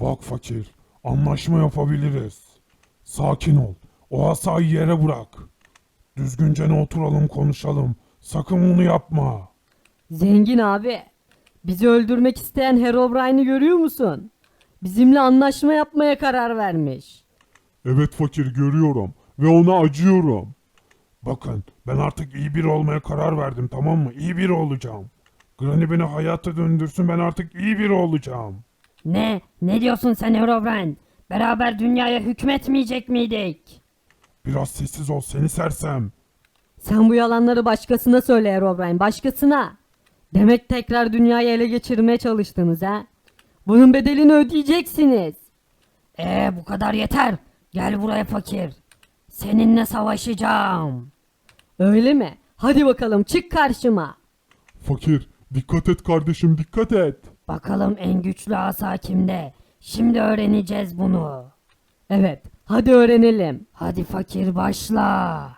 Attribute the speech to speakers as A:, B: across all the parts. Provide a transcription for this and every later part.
A: Bak fakir, anlaşma yapabiliriz. Sakin ol. O asayı yere bırak. Düzgünce ne oturalım konuşalım. Sakın bunu yapma.
B: Zengin abi. Bizi öldürmek isteyen Herobrine'i görüyor musun? Bizimle anlaşma yapmaya karar vermiş.
A: Evet fakir görüyorum ve ona acıyorum. Bakın ben artık iyi biri olmaya karar verdim tamam mı? İyi biri olacağım. Granny beni hayata döndürsün ben artık iyi biri olacağım.
C: Ne? Ne diyorsun sen Herobrine? Beraber dünyaya hükmetmeyecek miydik?
A: Biraz sessiz ol seni sersem.
B: Sen bu yalanları başkasına söyle Herobrine, başkasına. Demek tekrar dünyayı ele geçirmeye çalıştınız ha? Bunun bedelini ödeyeceksiniz.
C: Ee bu kadar yeter. Gel buraya fakir. Seninle savaşacağım.
B: Öyle mi? Hadi bakalım çık karşıma.
A: Fakir dikkat et kardeşim dikkat et.
C: Bakalım en güçlü asa kimde? Şimdi öğreneceğiz bunu.
B: Evet, hadi öğrenelim.
C: Hadi fakir başla.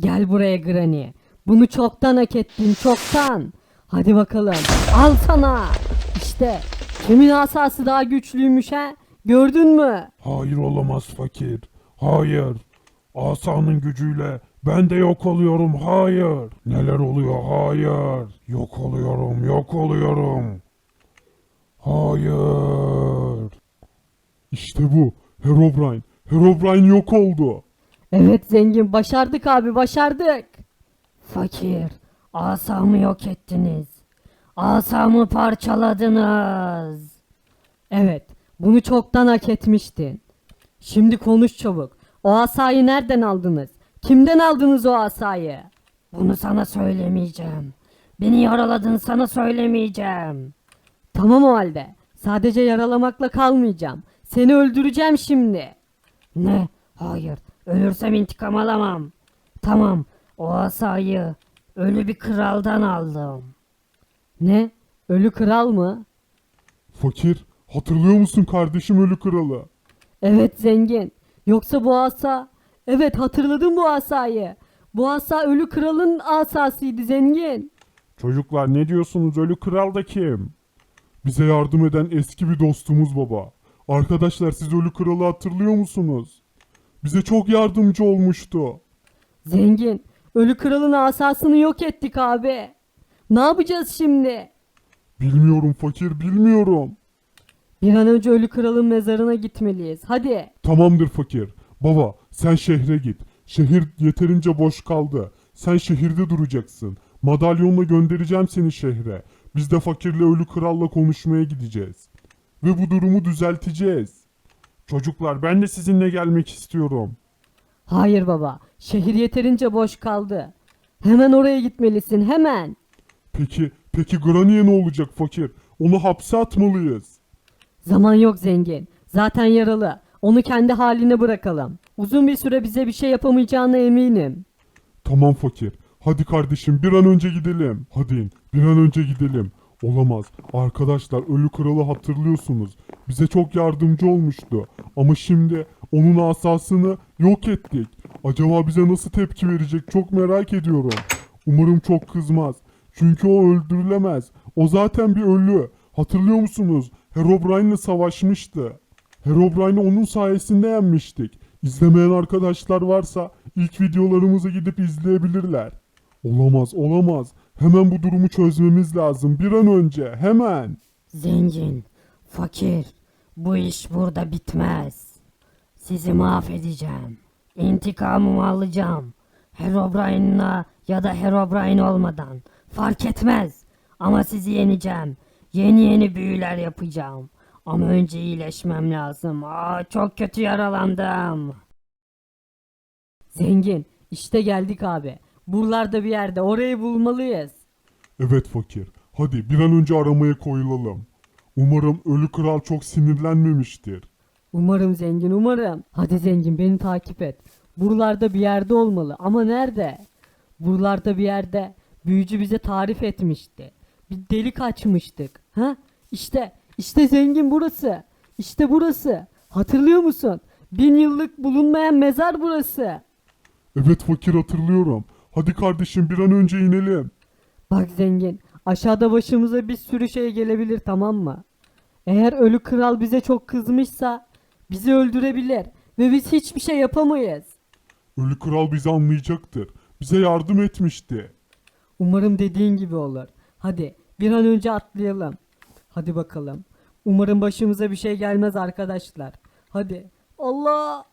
B: Gel buraya Granny. Bunu çoktan hak ettin, çoktan. Hadi bakalım. Al sana. İşte kimin asası daha güçlüymüş ha? Gördün mü?
A: Hayır olamaz fakir. Hayır. Asanın gücüyle ben de yok oluyorum. Hayır. Neler oluyor? Hayır. Yok oluyorum. Yok oluyorum. Hayır. İşte bu. Herobrine. Herobrine yok oldu.
B: Evet zengin başardık abi başardık.
C: Fakir, asamı yok ettiniz. Asamı parçaladınız.
B: Evet bunu çoktan hak etmiştin. Şimdi konuş çabuk. O asayı nereden aldınız? Kimden aldınız o asayı?
C: Bunu sana söylemeyeceğim. Beni yaraladın sana söylemeyeceğim.
B: Tamam o halde. Sadece yaralamakla kalmayacağım. Seni öldüreceğim şimdi.
C: Ne? Hayır. Ölürsem intikam alamam. Tamam. O asayı ölü bir kraldan aldım.
B: Ne? Ölü kral mı?
A: Fakir. Hatırlıyor musun kardeşim ölü kralı?
B: Evet zengin. Yoksa bu asa... Evet hatırladım bu asayı. Bu asa ölü kralın asasıydı zengin.
A: Çocuklar ne diyorsunuz ölü kral da kim? Bize yardım eden eski bir dostumuz baba. Arkadaşlar siz ölü kralı hatırlıyor musunuz? Bize çok yardımcı olmuştu.
B: Zengin. Ölü kralın asasını yok ettik abi. Ne yapacağız şimdi?
A: Bilmiyorum fakir bilmiyorum.
B: Bir an önce ölü kralın mezarına gitmeliyiz. Hadi.
A: Tamamdır fakir. Baba sen şehre git. Şehir yeterince boş kaldı. Sen şehirde duracaksın. Madalyonla göndereceğim seni şehre. Biz de fakirle ölü kralla konuşmaya gideceğiz. Ve bu durumu düzelteceğiz. Çocuklar ben de sizinle gelmek istiyorum.
B: Hayır baba. Şehir yeterince boş kaldı. Hemen oraya gitmelisin hemen.
A: Peki, peki Granny'e ne olacak fakir? Onu hapse atmalıyız.
B: Zaman yok zengin. Zaten yaralı. Onu kendi haline bırakalım. Uzun bir süre bize bir şey yapamayacağına eminim.
A: Tamam fakir. Hadi kardeşim bir an önce gidelim. Hadi bir an önce gidelim. Olamaz. Arkadaşlar Ölü Kralı hatırlıyorsunuz. Bize çok yardımcı olmuştu. Ama şimdi onun asasını yok ettik. Acaba bize nasıl tepki verecek çok merak ediyorum. Umarım çok kızmaz. Çünkü o öldürülemez. O zaten bir ölü. Hatırlıyor musunuz? Herobrine'le savaşmıştı. Herobrine'i onun sayesinde yenmiştik. İzlemeyen arkadaşlar varsa ilk videolarımıza gidip izleyebilirler. Olamaz, olamaz. Hemen bu durumu çözmemiz lazım. Bir an önce, hemen.
C: Zengin, fakir, bu iş burada bitmez. Sizi mahvedeceğim. İntikamımı alacağım. Herobrine'la ya da Herobrine olmadan. Fark etmez. Ama sizi yeneceğim. Yeni yeni büyüler yapacağım. Ama önce iyileşmem lazım. Aa, çok kötü yaralandım.
B: Zengin. işte geldik abi. Buralarda bir yerde. Orayı bulmalıyız.
A: Evet fakir. Hadi bir an önce aramaya koyulalım. Umarım ölü kral çok sinirlenmemiştir.
B: Umarım zengin umarım. Hadi zengin beni takip et. Buralarda bir yerde olmalı ama nerede? Buralarda bir yerde büyücü bize tarif etmişti. Bir delik açmıştık. Ha? İşte işte zengin burası. İşte burası. Hatırlıyor musun? Bin yıllık bulunmayan mezar burası.
A: Evet fakir hatırlıyorum. Hadi kardeşim bir an önce inelim.
B: Bak zengin aşağıda başımıza bir sürü şey gelebilir tamam mı? Eğer ölü kral bize çok kızmışsa bizi öldürebilir ve biz hiçbir şey yapamayız.
A: Ölü kral bizi anlayacaktır. Bize yardım etmişti.
B: Umarım dediğin gibi olur. Hadi bir an önce atlayalım. Hadi bakalım. Umarım başımıza bir şey gelmez arkadaşlar. Hadi. Allah!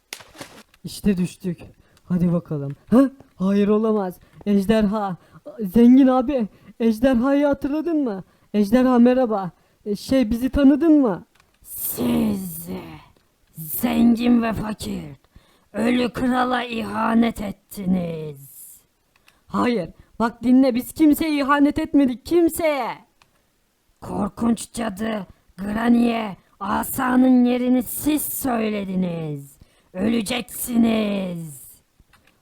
B: İşte düştük. Hadi bakalım. Ha? Hayır olamaz. Ejderha. Zengin abi. Ejderhayı hatırladın mı? Ejderha merhaba. E, Şey bizi tanıdın mı?
C: Siz zengin ve fakir ölü krala ihanet ettiniz.
B: Hayır. Bak dinle biz kimseye ihanet etmedik. Kimseye.
C: Korkunç cadı Granny'e asanın yerini siz söylediniz. Öleceksiniz.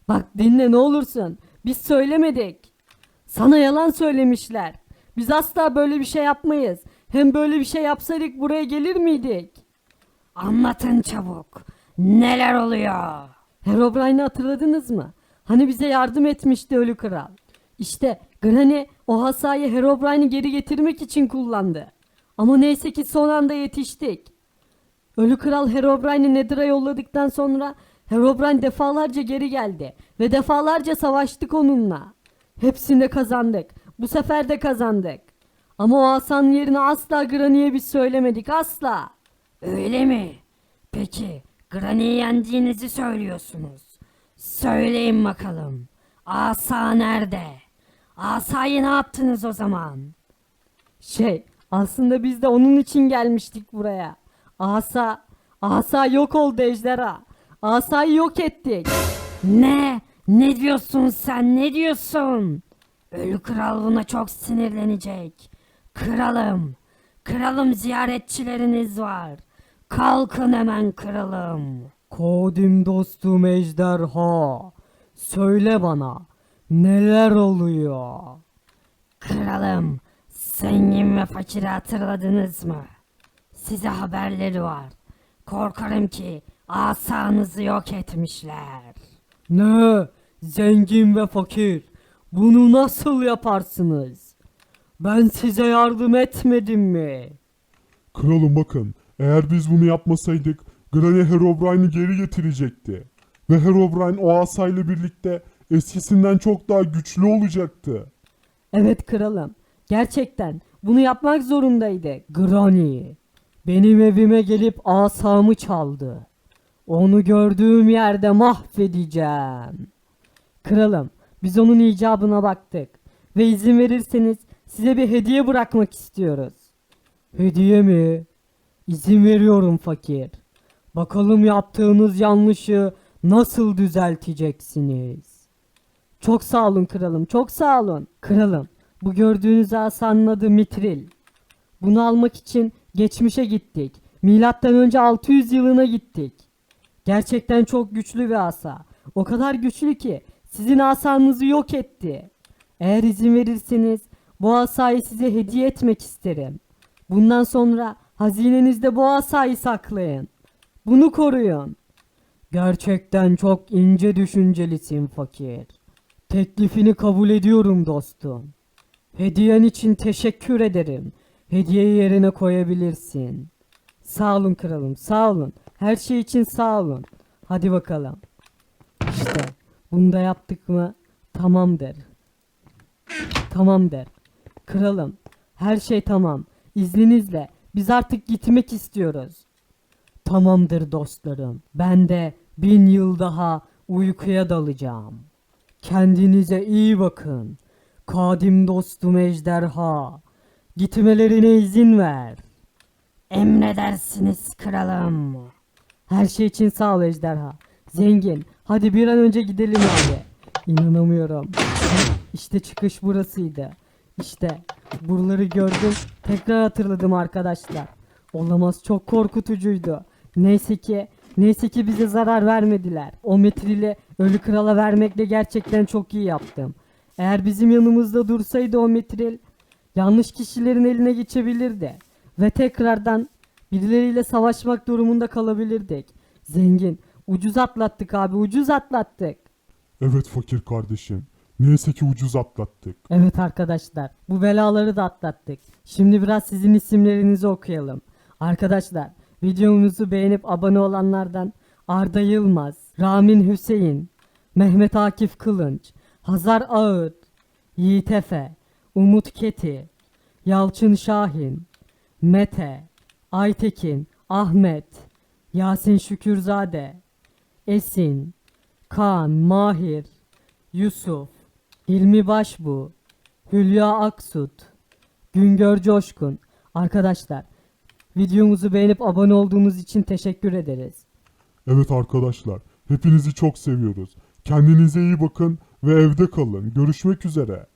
B: Bak dinle ne olursun. Biz söylemedik. Sana yalan söylemişler. Biz asla böyle bir şey yapmayız. Hem böyle bir şey yapsaydık buraya gelir miydik?
C: Anlatın çabuk. Neler oluyor?
B: Herobrine'i hatırladınız mı? Hani bize yardım etmişti ölü kral. İşte Granny o hasayı Herobrine'i geri getirmek için kullandı. Ama neyse ki son anda yetiştik. Ölü kral Herobrine'i Nether'a yolladıktan sonra Herobrine defalarca geri geldi ve defalarca savaştık onunla. Hepsinde kazandık. Bu sefer de kazandık. Ama o asanın yerini asla Granny'e biz söylemedik asla.
C: Öyle mi? Peki Granny'i yendiğinizi söylüyorsunuz. Söyleyin bakalım. Asa nerede? Asayı ne yaptınız o zaman?
B: Şey, aslında biz de onun için gelmiştik buraya. Asa, asa yok oldu ejderha. Asayı yok ettik.
C: Ne? Ne diyorsun sen? Ne diyorsun? Ölü kral buna çok sinirlenecek. Kralım, kralım ziyaretçileriniz var. Kalkın hemen kralım.
B: Kodim dostum ejderha. Söyle bana, neler oluyor?
C: Kralım, zengin ve fakiri hatırladınız mı? Size haberleri var. Korkarım ki asanızı yok etmişler.
B: Ne? Zengin ve fakir. Bunu nasıl yaparsınız? Ben size yardım etmedim mi?
A: Kralım bakın, eğer biz bunu yapmasaydık Granny Herobrine'i geri getirecekti. Ve Herobrine o asayla birlikte eskisinden çok daha güçlü olacaktı.
B: Evet kralım. Gerçekten bunu yapmak zorundaydı. Granny. Benim evime gelip asamı çaldı. Onu gördüğüm yerde mahvedeceğim. Kralım, biz onun icabına baktık ve izin verirseniz size bir hediye bırakmak istiyoruz. Hediye mi? İzin veriyorum fakir. Bakalım yaptığınız yanlışı nasıl düzelteceksiniz? Çok sağ olun kralım, çok sağ olun. Kralım, bu gördüğünüz asanın adı Mitril. Bunu almak için geçmişe gittik. Milattan önce 600 yılına gittik. Gerçekten çok güçlü bir asa. O kadar güçlü ki sizin asanızı yok etti. Eğer izin verirseniz bu asayı size hediye etmek isterim. Bundan sonra hazinenizde bu asayı saklayın. Bunu koruyun. Gerçekten çok ince düşüncelisin fakir. Teklifini kabul ediyorum dostum. Hediyen için teşekkür ederim. Hediyeyi yerine koyabilirsin. Sağ olun kralım, sağ olun. Her şey için sağ olun. Hadi bakalım. İşte bunu da yaptık mı tamamdır. Tamamdır. Kralım, her şey tamam. İzninizle biz artık gitmek istiyoruz. Tamamdır dostlarım. Ben de bin yıl daha uykuya dalacağım. Kendinize iyi bakın. Kadim dostum ejderha. Gitmelerine izin ver.
C: Emredersiniz kralım.
B: Her şey için sağ ol ejderha. Zengin. Hadi bir an önce gidelim abi. İnanamıyorum. İşte çıkış burasıydı. İşte buraları gördüm. Tekrar hatırladım arkadaşlar. Olamaz çok korkutucuydu. Neyse ki neyse ki bize zarar vermediler. O metrili ölü krala vermekle gerçekten çok iyi yaptım. Eğer bizim yanımızda dursaydı o metril yanlış kişilerin eline geçebilirdi. Ve tekrardan birileriyle savaşmak durumunda kalabilirdik. Zengin. Ucuz atlattık abi ucuz atlattık.
A: Evet fakir kardeşim. Neyse ki ucuz atlattık.
B: Evet arkadaşlar bu belaları da atlattık. Şimdi biraz sizin isimlerinizi okuyalım. Arkadaşlar videomuzu beğenip abone olanlardan Arda Yılmaz, Ramin Hüseyin, Mehmet Akif Kılınç, Hazar Ağıt, Yiğit Efe, Umut Keti, Yalçın Şahin, Mete, Aytekin, Ahmet, Yasin Şükürzade, Esin, Kaan, Mahir, Yusuf, Hilmi Başbu, Hülya Aksut, Güngör Coşkun. Arkadaşlar videomuzu beğenip abone olduğunuz için teşekkür ederiz.
A: Evet arkadaşlar, hepinizi çok seviyoruz. Kendinize iyi bakın ve evde kalın. Görüşmek üzere.